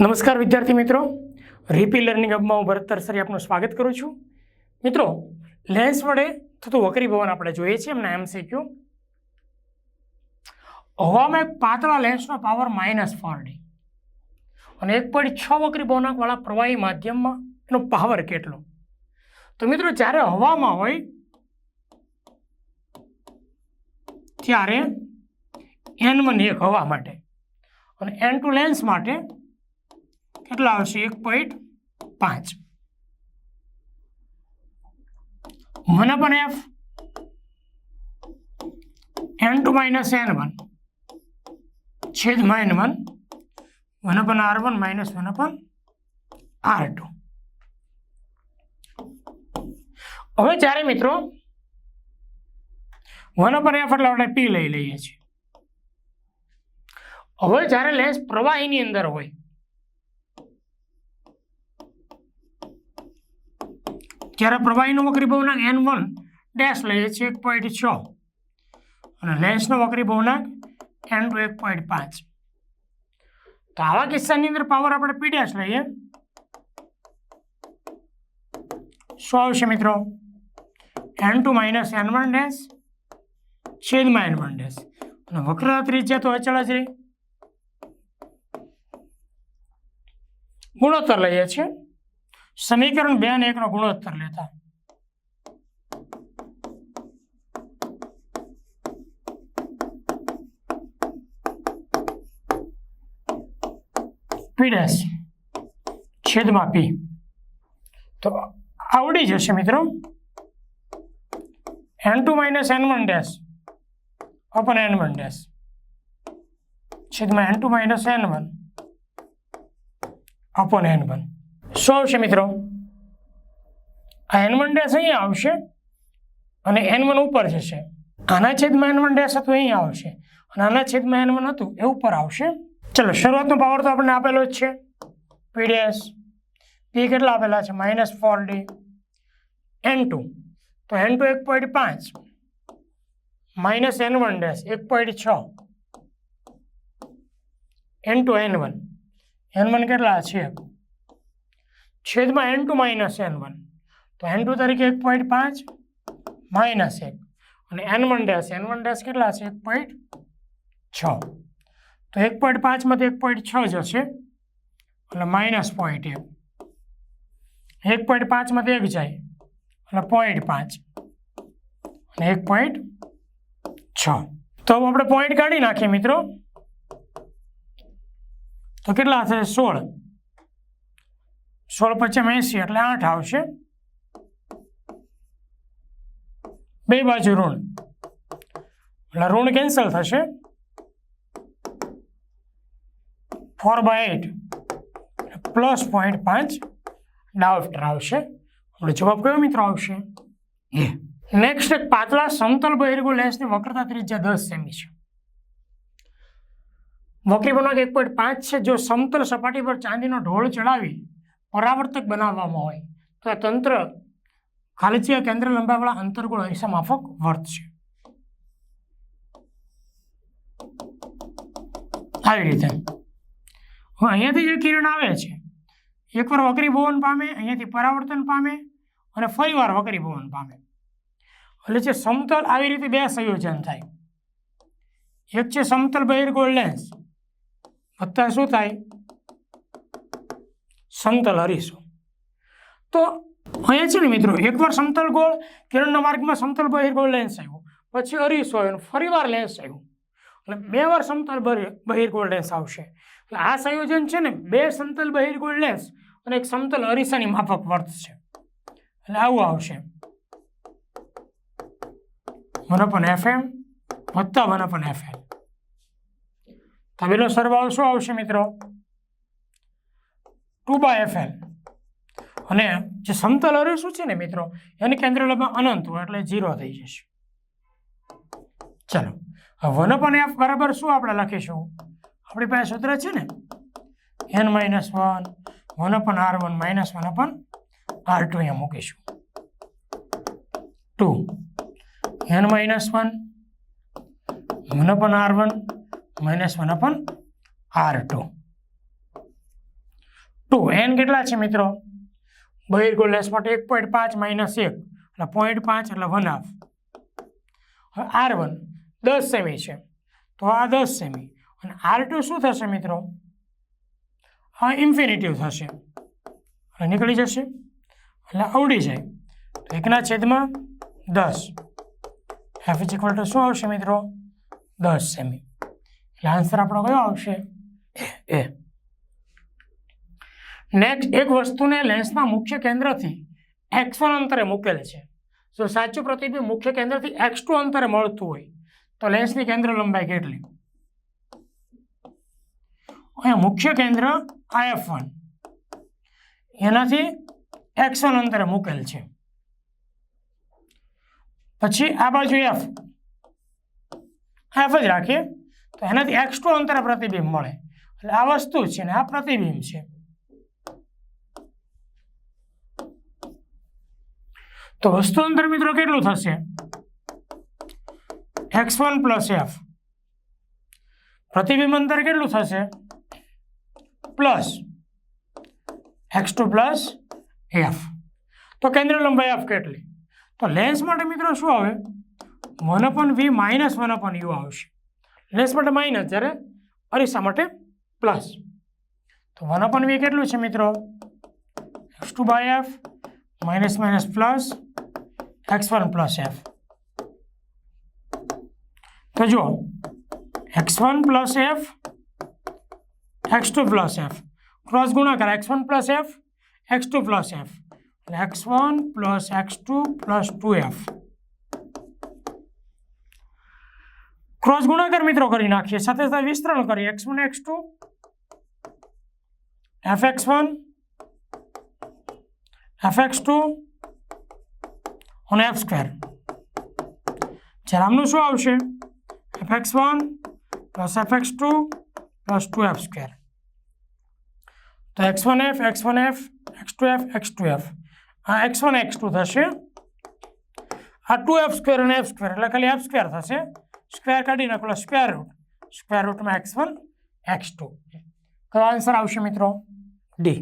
નમસ્કાર વિદ્યાર્થી મિત્રો. રીપી લર્નિંગ હબમાં હું ભરત તરસરી આપનું સ્વાગત કરું છું. મિત્રો, લેન્સ વડે થતું વક્રીભવન આપણે જોઈએ છીએ, એમના એમસીક્યુ હવામાં એક પાતળા લેન્સનો પાવર માઇનસ ફોર ડી અને એક પોઈન્ટ છ વક્રીભવનકવાળા પ્રવાહી માધ્યમમાં એનો પાવર કેટલો? તો મિત્રો, જ્યારે હવામાં હોય ત્યારે એન વન એક હવા માટે અને એન ટુ લેન્સ માટે કેટલા આવશે? એક પોઈન્ટ પાંચ. One upon F N two minus N one છેદ minus one one upon R one minus one upon R two હવે જ્યારે મિત્રો વન ઉપર એફ એટલે આપણે પી લઈ લઈએ છીએ. હવે જ્યારે લેન્સ પ્રવાહીની અંદર હોય, ત્યારે પ્રવાહીનો વક્રીભવનાંક એન વન ડેશ લઈએ છીએ એક પોઈન્ટ છ અને લેન્સનો વક્રીભવનાંક એન ટુ એક પોઈન્ટ પાંચ. તો આવા કિસ્સાની અંદર પાવર આપણે પી ડેશ લઈએ. શું આવશે મિત્રો? N two minus N one dash છેદમાં એન વન ડેશ અને વક્રતા ત્રિજ્યા તો અચળ જ રહી. ગુણોત્તર લઈએ છીએ. સમીકરણ બે અને એકનો ગુણોત્તર લેતા. પી ડેશ છેદમાં પી તો આવડી જશે મિત્રો. N two minus N one dash N one dash છેદમાં N two minus N one upon N one શું આવશે મિત્રો? આ એન વન ડેશ અહીંયા આવશે અને એન વન ઉપર જશે. આના છેદમાં એન વન ડેશ હતું, અહીંયા આવશે. અને આના છેદમાં એન વન હતું, એ ઉપર આવશે. ચલો, શરૂઆતનો પાવર તો આપણને આપેલો જ છે. પી ડેશ પી કેટલા આપેલા છે? Minus four D N two તો એન ટુ એક પોઈન્ટ પાંચ. માઇનસ એન વન ડેશ, એક પોઈન્ટ છ. N two N one. N one કેટલા? છે. છેદમાં N two minus N one. તો એન ટુ તરીકે એક પોઈન્ટ પાંચ, માઇનસ એક. અને N one dash, N one dash કેટલા છે? એક પોઈન્ટ છ. તો એક પોઈન્ટ પાંચમાંથી એક પોઈન્ટ છ જશે. એટલે માઇનસ પોઈન્ટ એક. એક પોઈન્ટ પાંચમાંથી એક જાય. એટલે પોઈન્ટ પાંચ. અને એક પોઈન્ટ છ. તો આપણે પોઈન્ટ કાઢી નાખીએ મિત્રો. તો કેટલા થશે સોળ. સોળ પચમ એંસી, એટલે આઠ આવશે. બે બાજુ ઋણ. એટલે ઋણ કેન્સલ થશે. Four by eight plus point પાંચ ડાઉટર આવશે. જવાબ કયો મિત્રો આવશે? એ. નેક્સ્ટ એક પાતળા સમતલ બહિર્ગો લેન્સની વક્રતા ત્રિજ્યા દસ સેમી છે. વક્રી બનાવક એક પોઈન્ટ પાંચ છે. જો સમતલ સપાટી પર ચાંદીનો ઢોળ ચડાવી પરાવર્તક બનાવવામાં હોય, તો આ તંત્ર ખાલીચિયા કેન્દ્ર લંબાવાળા અંતર્ગોળ અરીસા માફક વર્તશે આવી રીતે. હવે અહીંયાથી જે કિરણ આવે છે, એકવાર વક્રીભવન પામે, અહીંયાથી પરાવર્તન પામે અને ફરીવાર વક્રીભવન પામે. એટલે જે સમતલ આવી રીતે બે સંયોજન થાય. એક છે સમતલ બહિર્ગોળ લેન્સ વત્તા શું થાય? સમતલ અરીસો તો અહીંયા છે ને મિત્રો, એકવાર સમતલ ગોળ, કિરણના માર્ગમાં સમતલ બહિર્ગોળ લેન્સ આવ્યો. પછી અરીસો આવ્યો ફરીવાર લેન્સ આવ્યું. એટલે બે વાર સમતલ બહિર- બહિર્ગોળ લેન્સ આવશે. એટલે આ સંયોજન છે ને, બે સમતલ બહિર્ગોળ લેન્સ અને એક સમતલ અરીસાની માફક વર્તશે એટલે આવું આવશે. વન અપન એફ એમ વત્તા વન અપન એફ એલ તબેલો સરવાળો શું આવશે મિત્રો? ટુ બાય એફ એલ અને જે સમતલ અરે શું છે ને મિત્રો? એની કેન્દ્ર લંબાઈ અનંત હોય એટલે ઝીરો થઈ જશે. ચાલો વન અપન એફ બરાબર શું આપણે લખીશું? આપણી પાસે સૂત્ર છે ને? N minus one one upon R one minus one upon R two અહીંયા મૂકીશું. Two. Minus one one upon R one minus one upon R two two N કેટલા છે મિત્રો? બહિર્ગોળ લેસ માટે એક પોઈન્ટ પાંચ માઇનસ એક, એટલે પોઈન્ટ પાંચ એટલે વન હાફ હવે આર વન દસ સેમી છે. તો આ દસ સેમી અને આર ટુ શું થશે મિત્રો? આ ઇન્ફિનિટિવ થશે. અને નીકળી જશે. એટલે આવડી જાય. એકના છેદમાં દસ. એફ ઇઝ ઇક્વલ ટુ શું આવશે મિત્રો? દસ સેમી એટલે આન્સર આપણો કયો આવશે? એ નેક્સ્ટ એક વસ્તુને લેન્સના મુખ્ય કેન્દ્રથી એક્સ વન અંતરે મૂકેલ છે. જો સાચું પ્રતિબિંબ મુખ્ય કેન્દ્રથી એક્સ ટુ અંતરે મળતું હોય, તો લેન્સની કેન્દ્ર લંબાઈ કેટલી? અહીંયા મુખ્ય કેન્દ્ર આ એફ વન એનાથી એક્સ વન અંતરે મૂકેલ છે. પછી આ બાજુ એફ એફ જ રાખીએ. તો એનાથી એક્સ ટુ અંતરે પ્રતિબિંબ મળે. એટલે આ વસ્તુ છે ને, આ પ્રતિબિંબ છે. તો વસ્તુ અંતર મિત્રો કેટલું થશે? X one plus F. પ્રતિબિંબ અંતર કેટલું થશે? Plus X two plus F. તો કેન્દ્ર લંબાઈ એફ કેટલી? તો લેન્સ માટે મિત્રો શું આવે? One upon V minus one upon U આવશે. લેન્સ માટે માઇનસ જ્યારે અરીસા માટે પ્લસ તો વન અપન વી કેટલું છે મિત્રો? X two by f minus minus plus x one plus f તો જુઓ x one plus f x two plus f cross ગુણાકાર x one plus f x two plus f x one plus x two plus two f cross ગુણાકાર મિત્રો કરી નાખીએ. સાથે સાથે વિસ્તરણ કરીએ. X one x two f x one f x two અને એફ સ્ક્વેર જ્યારે આમનું શું આવશે? F x one plus f x two plus two f square તો x one f x one f x two f x two f આ x one x two થશે. આ two F square અને F square એટલે ખાલી F square થશે. Square કાઢી નાખો સ્ક્વેર રૂટ સ્ક્વેર રૂટમાં એક્સ વન એક્સ ટુ કયો આન્સર આવશે મિત્રો ડી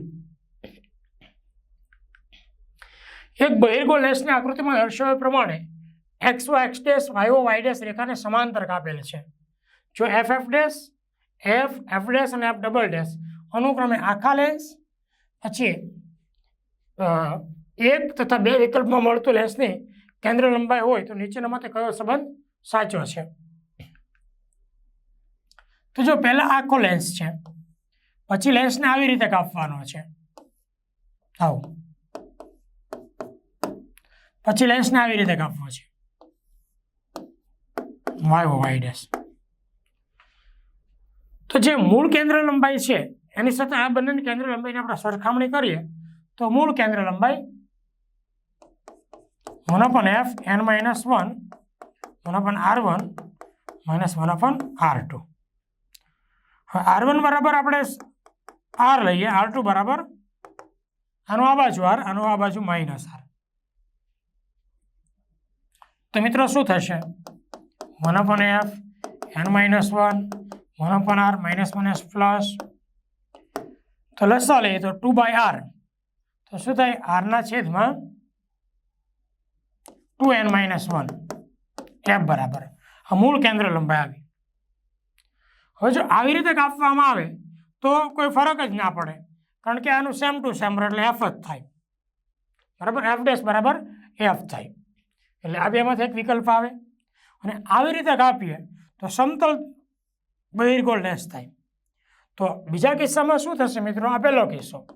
એક બહિર્ગોળ લેસની આકૃતિમાં દર્શાવ્યા પ્રમાણે x o x dash y o y dash રેખાને સમાંતર કાપેલ છે. જો F F dash F F dash અને એફ ડબલ ડેસ અનુક્રમે આખા લેન્સ પછી એક તથા બે વિકલ્પમાં મળતું લેન્સની કેન્દ્ર લંબાઈ હોય તો નીચેનામાંથી કયો સંબંધ સાચો છે? તો જો પહેલાં આખો લેન્સ છે, પછી લેન્સને આવી રીતે કાપવાનો છે. આવું. પછી લેન્સને આવી રીતે કાપવો છે. વાય વાય ડેસ તો જે મૂળ કેન્દ્ર લંબાઈ છે, એની સાથે આ બંનેની કેન્દ્ર લંબાઈની આપણે સરખામણી કરીએ, તો મૂળ કેન્દ્ર લંબાઈ one upon F N minus one one upon R one minus one upon R two હવે આર વન બરાબર આપણે આર લઈએ આર ટુ બરાબર આનું આ બાજુ આર આનું આ બાજુ માઇનસ આર તો મિત્રો શું થશે? One upon F N minus one one upon R minus minus plus તો લસા લઈએ તો ટુ બાય આર તો શું થાય? આરના છેદમાં two N minus one. F બરાબર. મૂળ કેન્દ્ર લંબાઈ આવી. હવે જો આવી રીતે કાપવામાં આવે, તો કોઈ ફરક જ ના પડે. કારણ કે આનું સેમ ટુ સેમ એટલે એફ જ થાય. બરાબર? એફ ડેસ બરાબર એફ થાય. એટલે આ બેમાંથી એક વિકલ્પ આવે. અને આવી રીતે કાપીએ, તો સમતલ બહિર્ગોળ ડેશ થાય. તો બીજા કિસ્સામાં શું થશે મિત્રો? આ પહેલો કિસ્સો.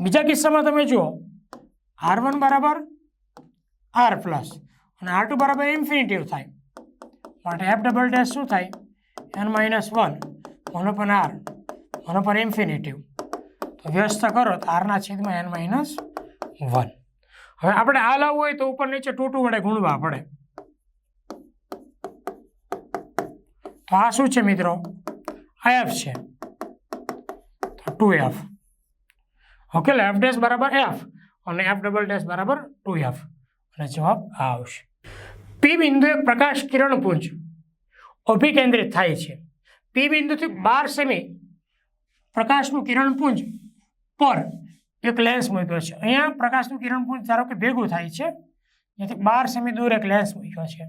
બીજા કિસ્સામાં તમે જુઓ આર વન બરાબર આર પ્લસ અને આર ટુ બરાબર ઇન્ફિનિટિવ થાય. માટે એફ ડબલ ડેશ શું થાય? N minus one one upon R one upon infinitive તો વ્યસ્ત કરો, તો આરના છેદમાં એન માઇનસ વન હવે આપણે આ લાવવું હોય તો ઉપર નીચે ટુ ટુ વડે ગુણવા પડે. તો આ શું છે મિત્રો? આ એફ છે. તો ટુ એફ ઓકે એટલે એફ ડેશ બરાબર એફ અને એફ ડબલ ડેશ બરાબર ટુ એફ અને જવાબ આ આવશે. પી બિંદુએ પ્રકાશ કિરણપુંજ અભિકેન્દ્રિત થાય છે. પી બિંદુથી બાર સેમી પ્રકાશનું કિરણપુંજ પર એક લેન્સ મૂક્યો છે. અહીંયા પ્રકાશનું કિરણપુંજ ધારો કે ભેગું થાય છે. જેથી બાર સેમી દૂર એક લેન્સ મૂક્યો છે.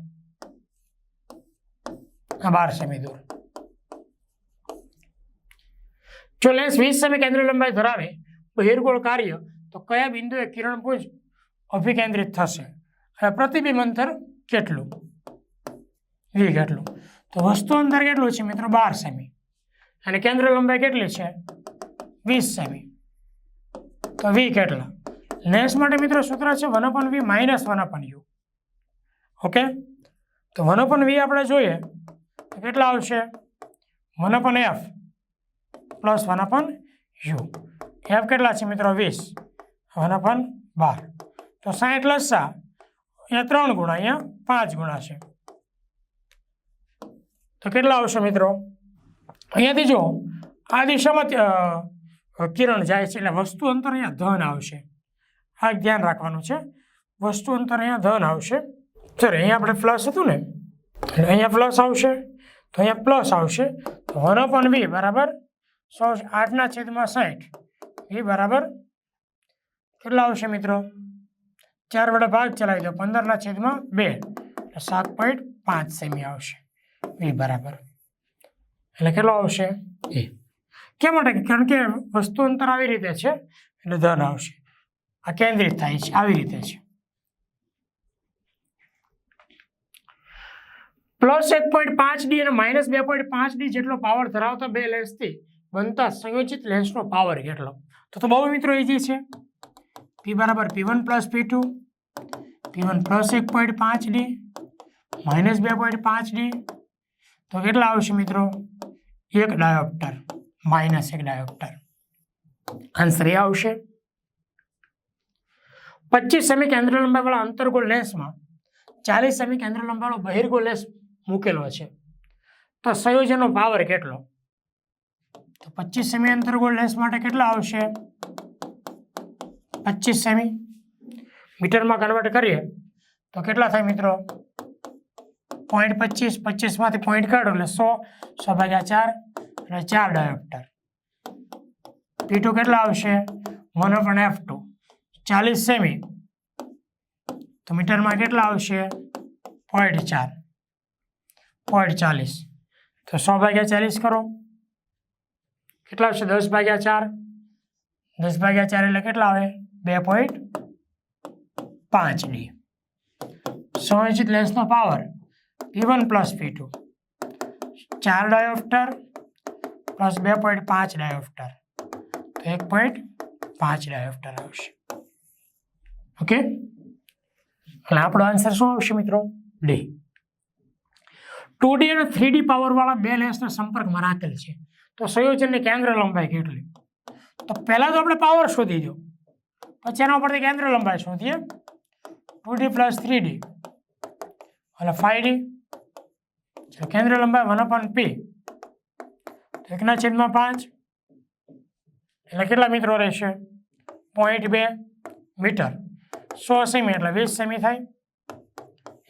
આ બાર સેમી દૂર. જો લેન્સ વીસ સેમી કેન્દ્ર લંબાઈ ધરાવે બહિર્ગોળ કાર્ય તો કયા બિંદુએ કિરણપુંજ અભિકેન્દ્રિત થશે? અને પ્રતિબિંબ અંતર કેટલું? વી કેટલું? તો વસ્તુ અંતર કેટલું છે મિત્રો? બાર સેમી. અને કેન્દ્ર લંબાઈ કેટલી છે? વીસ સેમી. તો વી કેટલા? લેન્સ માટે મિત્રો સૂત્ર છે one upon V minus one upon U. Okay? તો વન અપન વી આપણે જોઈએ. તો કેટલા આવશે? One upon F plus one upon U. F કેટલા છે મિત્રો? વીસ. વન અપન બાર. તો સાઠ લસા અહીંયા ત્રણ ગુણા અહીંયા પાંચ ગુણા છે. તો કેટલા આવશે મિત્રો? અહીંયાથી જો આ દિશામાં કિરણ જાય છે એટલે વસ્તુ અંતર અહીંયા ધન આવશે. આ ધ્યાન રાખવાનું છે. વસ્તુ અંતર અહીંયા ધન આવશે. ચાલો અહીંયા આપણે પ્લસ હતું ને? એટલે અહીંયા પ્લસ આવશે. તો અહીંયા પ્લસ આવશે. તો વન અપન વી બરાબર સો આઠના છેદમાં સાઠ વી બરાબર કેટલા આવશે મિત્રો? ચાર વડે ભાગ ચલાવી દો. પંદરના છેદમાં બે. એટલે સાત પોઈન્ટ પાંચ સેમી આવશે. વી બરાબર. એટલે કેટલો આવશે? એ. કેમ માટે? કારણ કે વસ્તુ અંતર આવી રીતે છે, એટલે ધન આવશે. આ કેન્દ્રિત થાય છે, આવી રીતે છે. પ્લસ એક પોઈન્ટ પાંચ ડી અને માઇનસ બે પોઈન્ટ પાંચ ડી જેટલો પાવર ધરાવતા બે લેન્સથી બનતા સંયોજિત લેન્સનો પાવર કેટલો? તો બહુ મિત્રો ઇઝી છે. પી બરાબર p one plus p two p one plus એક પોઈન્ટ પાંચ ડી માઇનસ બે પોઈન્ટ પાંચ ડી તો કેટલા આવશે મિત્રો? એક ડાયોપ્ટર માઇનસ એક ડાયોપ્ટર આન્સર એ આવશે. પચીસ સેમી કેન્દ્ર લંબાઈવાળા અંતર્ગોળ લેન્સમાં ચાલીસ સેમી કેન્દ્ર લંબાઈવાળો બહિર્ગોળ લેન્સ મૂકેલો છે. તો સંયોજનનો પાવર કેટલો? તો પચીસ સેમી અંતર્ગોળ લેન્સ માટે કેટલા આવશે? પચીસ સેમી મીટરમાં કન્વર્ટ કરીએ, તો કેટલા થાય મિત્રો? પોઈન્ટ પચીસ પચીસમાંથી પોઈન્ટ કાઢો એટલે સો સો ભાગ્યા ચાર એટલે ચાર ડાયોપ્ટર પી ટુ કેટલા આવશે? વન અપન એફ ટુ ચાલીસ સેમી. તો મીટરમાં કેટલા આવશે? પોઈન્ટ ચાર. પોઈન્ટ ચાલીસ. તો સો ભાગ્યા ચાલીસ કરો. કેટલા આવશે? દસ ભાગ્યા ચાર. દસ ભાગ્યા ચાર એટલે કેટલા આવે? બે પોઈન્ટ પાંચ ડી સંયોજિત લેન્સનો power p one plus p two ચાર ડાયોપ્ટર પ્લસ બે પોઈન્ટ પાંચ ડાયોપ્ટર તો એક પોઈન્ટ પાંચ ડાયોપ્ટર આવશે. ઓકે? અને આપણો આન્સર શું આવશે મિત્રો? ડી ટુ ડી અને થ્રી ડી પાવરવાળા બે લેન્સના સંપર્કમાં રાખેલ છે. તો સંયોજનની કેન્દ્ર લંબાઈ કેટલી? તો પહેલાં તો આપણે પાવર શોધી દો. પછી એના ઉપરથી કેન્દ્ર લંબાઈ શોધીએ two D plus three D એટલે ફાઈવ ડી કેન્દ્ર લંબાઈ વન અપન પી એકના છેદમાં પાંચ. એટલે કેટલા મિત્રો રહેશે? પોઈન્ટ બે મીટર. સો સેમી એટલે વીસ સેમી થાય.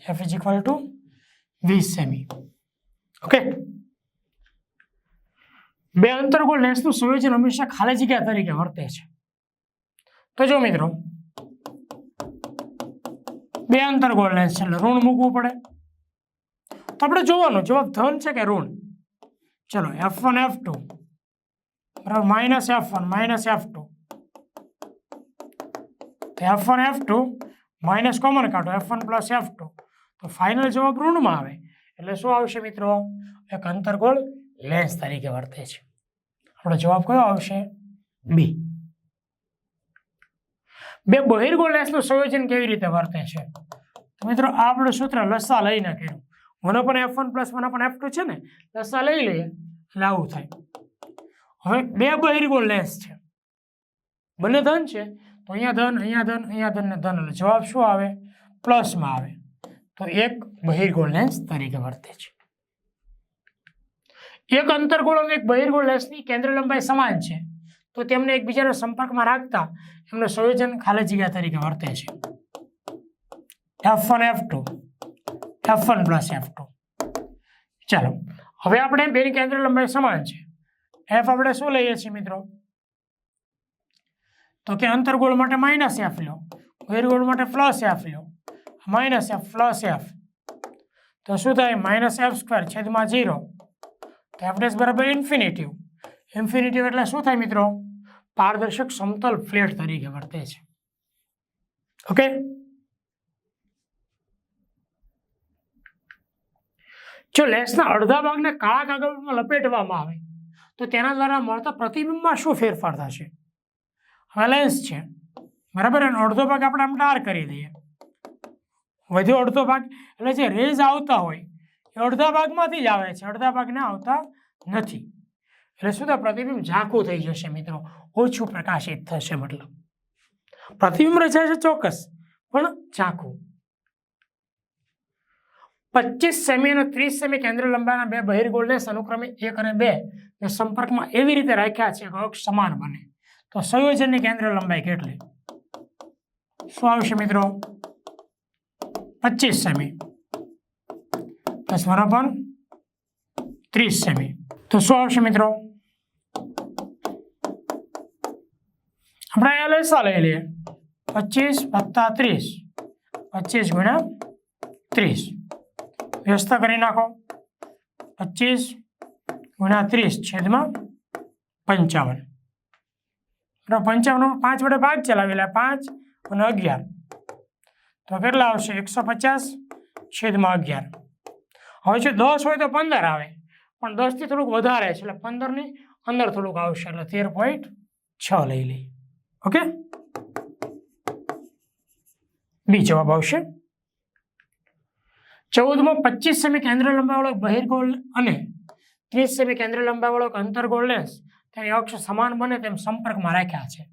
એફ ઇઝ ઇક્વલ ટુ વીસ સેમી ઓકે બે અંતર્ગોળ લેન્સનું સુયોજન હંમેશા ખાલી જગ્યા તરીકે વર્તે છે. તો જો મિત્રો. બે અંતરગોળ લેન્સ છે એટલે ઋણ મૂકવું પડે. તો આપણે જોવાનું, જવાબ ધન છે કે ઋણ? ચલો એફ વન એફ ટુ બરાબર minus F one minus F two F one F two minus common કાઢો F one plus F two તો ફાઇનલ જવાબ ઋણમાં આવે. એટલે શું આવશે મિત્રો? એક અંતર્ગોળ લેન્સ તરીકે વર્તે છે. આપણો જવાબ કયો આવશે? બી બે બહિર્ગોળ લેન્સનું સંયોજન કેવી રીતે વર્તે છે? મિત્રો આ સૂત્ર લસા લઈને કર્યું. વન પણ એફ વન પ્લસ વન પણ એફ ટુ છે ને? લસા લઈ લઈએ, એટલે આવું થાય. હવે બે બહિર્ગોળ લેસ છે. બંને ધન છે? તો અહીંયા ધન અહીંયા ધન અહીંયા ધન ને ધન, એટલે જવાબ શું આવે? પ્લસમાં આવે. તો એક બહિર્ગોળ લેન્સ તરીકે વર્તે છે. એક અંતર્ગોળ અને એક બહિર્ગોળ લેન્સની કેન્દ્ર લંબાઈ સમાન છે. તો તેમને એકબીજાના સંપર્કમાં રાખતા એમનું સંયોજન ખાલી જગ્યા તરીકે વર્તે છે. F one F two F one plus F two ચાલો, હવે આપણે બેની કેન્દ્ર લંબાઈ સમાન છે. એફ આપણે શું લઈએ છીએ મિત્રો? તો કે અંતરગોળ માટે માઇનસ એફ લો, બહિર્ગોળ માટે પ્લસ એફ લો. માઇનસ એફ પ્લસ એફ તો શું થાય? માઇનસ એફ સ્ક્વેર છેદમાં ઝીરો તો એફ ડેસ બરાબર ઇન્ફિનિટિવ ઇન્ફિનિટિવ એટલે શું થાય મિત્રો? પારદર્શક સમતલ ફ્લેટ તરીકે વર્તે છે. ઓકે જો લેન્સના અડધા ભાગને કાળા કાગળમાં લપેટવામાં આવે, તો તેના દ્વારા મળતા પ્રતિબિંબમાં શું ફેરફાર થશે? હવે લેન્સ છે. બરાબર? એનો અડધો ભાગ આપણે આમ ડાર કરી દઈએ. વધુ અડધો ભાગ, એટલે જે રેઝ આવતા હોય, એ અડધા ભાગમાંથી જ આવે છે. અડધા ભાગને આવતા નથી. એટલે શું થાય? પ્રતિબિંબ ઝાંખું થઈ જશે મિત્રો. ઓછું પ્રકાશિત થશે મતલબ. પ્રતિબિંબ રચાશે ચોક્કસ, પણ ઝાંખું. પચીસ સેમી અને ત્રીસ સેમી કેન્દ્ર લંબાઈના બે બહિર્ગોળને અનુક્રમે એક અને બે ને સંપર્કમાં એવી રીતે રાખ્યા છે કે સમાન બને. તો સંયોજનની કેન્દ્ર લંબાઈ કેટલી? શું આવશે મિત્રો? પચીસ સેમી. પ્લસ અપન ત્રીસ સેમી તો શું આવશે મિત્રો? આપણે અહીંયા લસા લઈ લઈએ. પચીસ વત્તા ત્રીસ. પચીસ ગુણ્યા ત્રીસ. વ્યસ્ત કરી નાખો. પચીસ ગુણ્યા ત્રીસ છેદમાં પંચાવન. પંચાવન પાંચ વડે ભાગ ચલાવેલા પાંચ અને અગિયાર. તો કેટલા આવશે? એકસો પચાસ છેદમાં અગિયાર. હવે જો દસ હોય તો પંદર આવે. પણ દસથી થોડુંક વધારે છે, એટલે પંદરની અંદર થોડુંક આવશે, એટલે તેર પોઈન્ટ છ લઈ લઈ ઓકે? બી જવાબ આવશે. ચૌદમાં, પચીસ સેમી કેન્દ્ર લંબાવાળો બહિર્ગોળ અને ત્રીસ સેમી કેન્દ્ર લંબાવાળો અંતર્ગોળ લેન્સ તેની અક્ષ સમાન બને તેમ સંપર્કમાં રાખ્યા છે.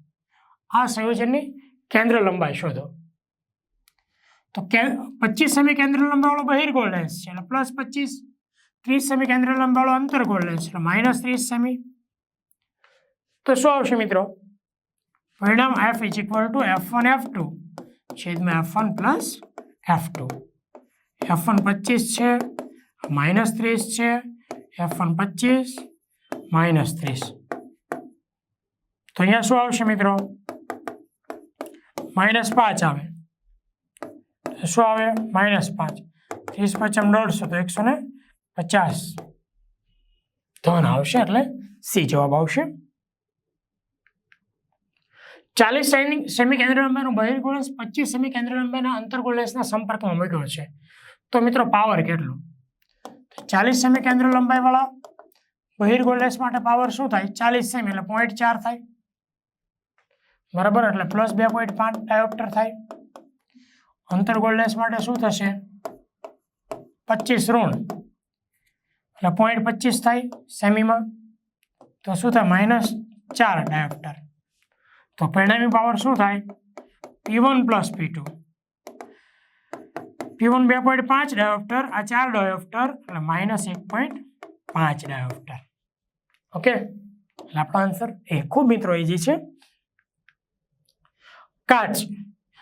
આ સંયોજનની કેન્દ્ર લંબાઈ શોધો. તો કે, પચીસ સેમી કેન્દ્ર લંબાવાળો બહિર્ગોળ લેન્સ છે, એટલે પ્લસ પચીસ ત્રીસ સેમી કેન્દ્ર લંબાઈવાળો અંતર્ગોળ લેન્સ એટલે માઇનસ ત્રીસ સેમી. તો શું આવશે મિત્રો? પરિણામ F is equal to F one F two છેદમાં F one plus F two F one પચીસ છે, માઇનસ ત્રીસ છે એફ વન પચીસ, માઇનસ ત્રીસ. તો અહીંયા શું આવશે મિત્રો? માઇનસ પાંચ આવે. શું આવે? માઇનસ પાંચ. ત્રીસ પચમ દોઢસો, તો એકસો ને પચાસ. ધન આવશે એટલે સી જવાબ આવશે. ચાલીસ સેમી કેન્દ્ર લંબાઈનું બહિર્ગોળસ પચીસ સેમી કેન્દ્ર લંબાઈના અંતર્ગોળસના સંપર્કમાં મૂક્યો છે. તો મિત્રો પાવર કેટલો? ચાલીસ સેમી કેન્દ્ર લંબાઈવાળા બહિર્ગોળસ માટે પાવર શું થાય? ચાલીસ સેમી એટલે પોઈન્ટ ચાર થાય. બરાબર? એટલે પ્લસ બે પોઈન્ટ પાંચ ડાયોપ્ટર થાય. અંતર્ગોળસ માટે શું થશે? પચીસ ઋણ. એટલે પોઈન્ટ પચીસ થાય સેમીમાં. તો શું થાય? માઇનસ ચાર ડાયોપ્ટર તો પરિણામી પાવર શું થાય? P one plus P two P one બે પોઈન્ટ પાંચ ડાયોપ્ટર આ ચાર ડાયોપ્ટર એટલે માઇનસ એક પોઈન્ટ પાંચ ડાયોપ્ટર ઓકે એટલે આપણો આન્સર એ ખૂબ મિત્રો ઇઝી છે. કાચ.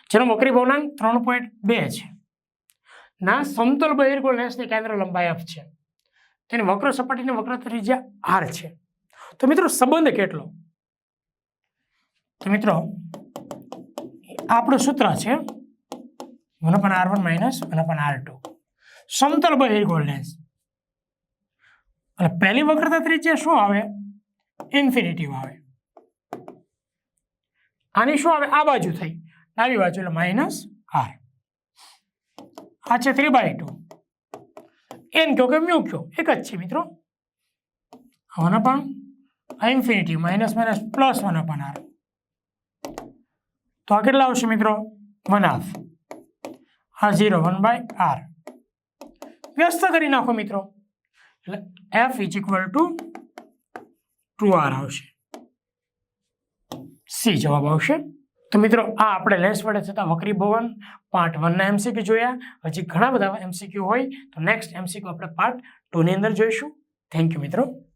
જેનો વક્રી ભવનાંક ત્રણ પોઈન્ટ બે છે. ના, સમતલ બહિર્ગોળ લેસની કેન્દ્ર લંબાઈ અપ છે. તેની વક્ર સપાટીની વક્ર ત્રિજ્યા આર છે. તો મિત્રો સંબંધ કેટલો? તો મિત્રો આપણું સૂત્ર છે one upon R one minus one upon R two. સમતલ બહિર્ગોળ લેન્સ અને પહેલી વક્રતા ત્રિજ્યા શું આવે? ઇન્ફિનિટિવ આવે. આની શું આવે? આ બાજુ થઈ. ડાબી બાજુ એટલે માઇનસ આર. આ છે થ્રી બાય ટુ. એન કહો કે મ્યુ કહો. એક જ છે મિત્રો. One upon infinity minus minus plus one upon R તો આ કેટલા આવશે મિત્રો? વન હાફ આ ઝીરો વન બાય આર વ્યસ્ત કરી નાખો મિત્રો. એટલે F is equal to two R આવશે. સી જવાબ આવશે. તો મિત્રો, આ આપણે લેન્સ વડે થતા વક્રી ભવન પાર્ટ વનના એમસીક્યુ જોયા. હજી ઘણા બધા એમસીક્યુ હોય, તો નેક્સ્ટ એમસીક્યુ આપણે પાર્ટ ટુની અંદર જોઈશું. થેન્ક યુ મિત્રો.